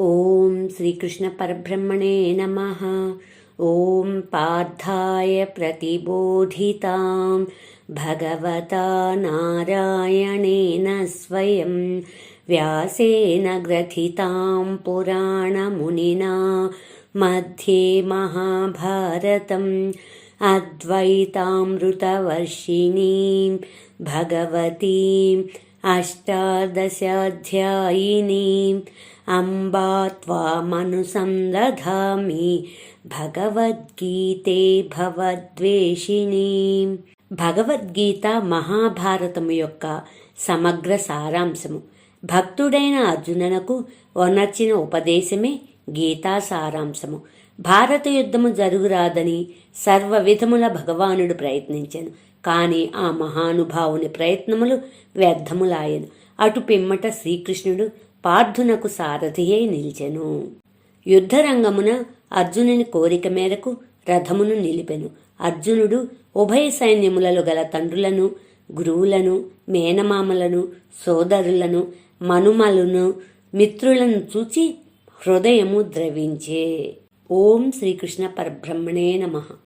ॐ श्रीकृष्णपरब्रह्मणे नमः। ॐ पार्थाय प्रतिबोधितां भगवता नारायणेन स्वयं। व्यासेन ग्रथितां पुराणमुनिना। मध्ये महाभारतम्। अद्वैतामृतवर्षिणीं भगवतीम् अष्टादशाध्यायिनीम् अम्बा त्वामनुसन्दधामि భగవద్గీతే భవద్వేషిణి భగవద్గీత మహాభారతము యొక్క సమగ్ర సారాంశము భక్తుడైన అర్జుననకు వనర్చిన ఉపదేశమే గీతా సారాంశము భారత యుద్ధము జరుగురాదని సర్వ విధముల భగవానుడు ప్రయత్నించాను. కానీ ఆ మహానుభావుని ప్రయత్నములు వ్యర్థములాయను. అటు పిమ్మట శ్రీకృష్ణుడు పార్థునకు సారథియే నిలిచెను. యుద్ధరంగమున అర్జునుని కోరిక మేరకు రథమును నిలిపెను. అర్జునుడు ఉభయ సైన్యములలో గల తండ్రులను గురువులను మేనమామలను సోదరులను మనుమలను మిత్రులను చూచి హృదయము ద్రవించే. ఓం శ్రీకృష్ణ పరబ్రహ్మణే నమః